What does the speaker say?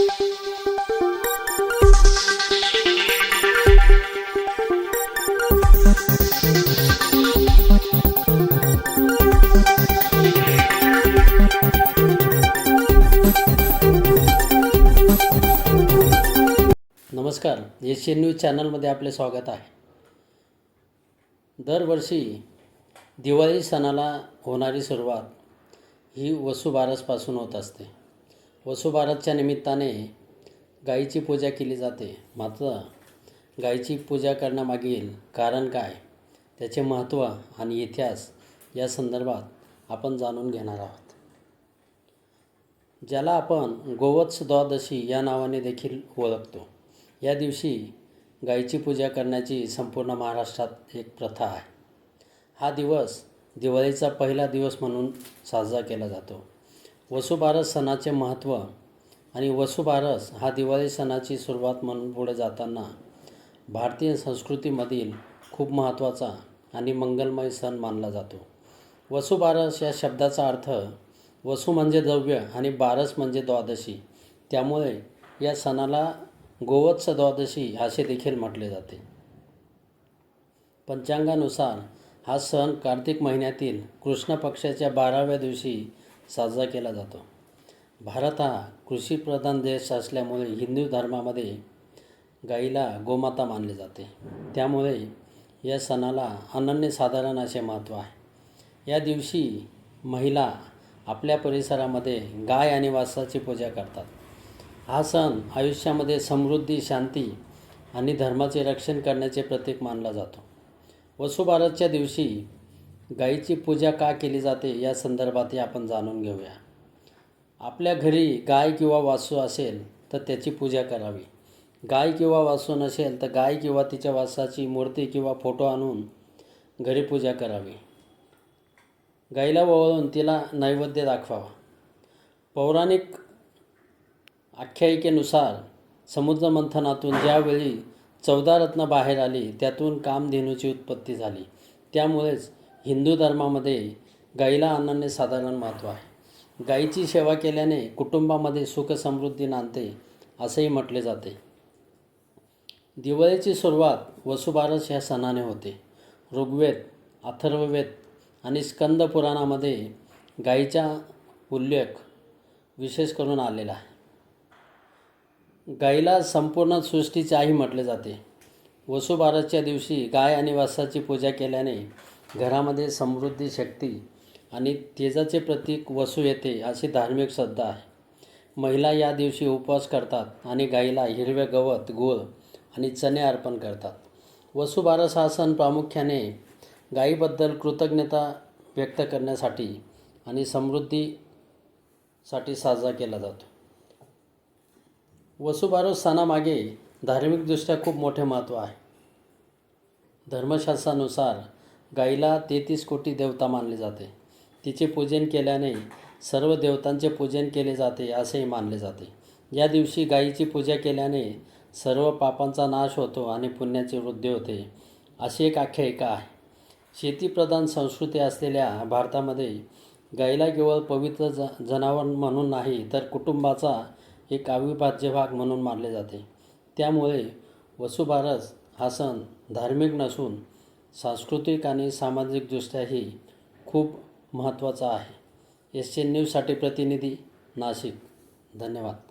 नमस्कार Asian news चॅनलमध्ये आपले स्वागत आहे. दरवर्षी दिवाळी सणाला होणारी सुरुवात ही वसुबारसपासून होत असते. वसुबारसच्या निमित्ताने गाईची पूजा केली जाते. मात्र गाईची पूजा करण्यामागील कारण काय? त्याचे महत्त्व आणि इतिहास या संदर्भात आपण जाणून घेणार आहोत. ज्याला आपण गोवत्स द्वादशी या नावाने देखील ओळखतो. या दिवशी गाईची पूजा करण्याची संपूर्ण महाराष्ट्रात एक प्रथा आहे. हा दिवस दिवाळीचा पहिला दिवस म्हणून साजरा केला जातो. वसुबारस सणाचे महत्त्व आणि वसुबारस हा दिवाळी सणाची सुरुवात म्हणून पुढे जाताना भारतीय संस्कृतीमधील खूप महत्त्वाचा आणि मंगलमय सण मानला जातो. वसुबारस या शब्दाचा अर्थ वसु म्हणजे द्रव्य आणि बारस म्हणजे द्वादशी. त्यामुळे या सणाला गोवत्स द्वादशी असे देखील म्हटले जाते. पंचांगानुसार हा सण कार्तिक महिन्यातील कृष्ण पक्षाच्या बाराव्या दिवशी साजरा केला जातो. भारत हा कृषीप्रधान देश असल्यामुळे हिंदू धर्मामध्ये गाईला गोमाता मानले जाते. त्यामुळे या सणाला अनन्यसाधारण असे महत्त्व आहे. या दिवशी महिला आपल्या परिसरामध्ये गाय आणि वासाची पूजा करतात. हा सण आयुष्यामध्ये समृद्धी शांती आणि धर्माचे रक्षण करण्याचे प्रतीक मानला जातो. वसुबारसच्या दिवशी गाईची पूजा का केली जाते या संदर्भातही आपण जाणून घेऊया. आपल्या घरी गाय किंवा वासू असेल तर त्याची पूजा करावी. गाय किंवा वासू नसेल तर गाय किंवा तिच्या वासाची मूर्ती किंवा फोटो आणून घरी पूजा करावी. गाईला वळून तिला नैवेद्य दाखवावा. पौराणिक आख्यायिकेनुसार समुद्रमंथनातून ज्यावेळी चौदा रत्न बाहेर आली त्यातून कामधेनूची उत्पत्ती झाली. त्यामुळेच हिंदू धर्मामध्ये गाईला अनन्यसाधारण महत्त्व आहे. गाईची सेवा केल्याने कुटुंबामध्ये सुख समृद्धी नांदते असेही म्हटले जाते. दिवाळीची सुरुवात वसुबारस ह्या सणाने होते. ऋग्वेद अथर्ववेद आणि स्कंद पुराणामध्ये गाईचा उल्लेख विशेष करून आलेला आहे. गाईला संपूर्ण सृष्टीची आई म्हटले जाते. वसुबारसच्या दिवशी गाय आणि वासाची पूजा केल्याने घरामध्ये समृद्धी शक्ती आणि तेजाचे प्रतीक वसू येते अशी धार्मिक श्रद्धा आहे. महिला या दिवशी उपवास करतात आणि गाईला हिरवे गवत गूळ आणि चणे अर्पण करतात. वसुबारस हा सण प्रामुख्याने गाईबद्दल कृतज्ञता व्यक्त करण्यासाठी आणि समृद्धीसाठी साजरा केला जातो. वसुबारस सणामागे धार्मिकदृष्ट्या खूप मोठे महत्त्व आहे. धर्मशास्त्रानुसार गाईला तेहतीस कोटी देवता मानले जाते. तिचे पूजन केल्याने सर्व देवतांचे पूजन केले जाते असेही मानले जाते. या दिवशी गाईची पूजा केल्याने सर्व पापांचा नाश होतो आणि पुण्याची वृद्धी होते. अशी एक आख्यायिका आहे. शेतीप्रधान संस्कृती असलेल्या भारतामध्ये गाईला केवळ पवित्र ज जनावर म्हणून नाही तर कुटुंबाचा एक अविभाज्य भाग म्हणून मानले जाते. त्यामुळे वसुबारस हा सण धार्मिक नसून सांस्कृतिक आणि सामाजिकदृष्ट्याही खूप महत्त्वाचा आहे. एस एन न्यूजसाठी प्रतिनिधी नाशिक. धन्यवाद.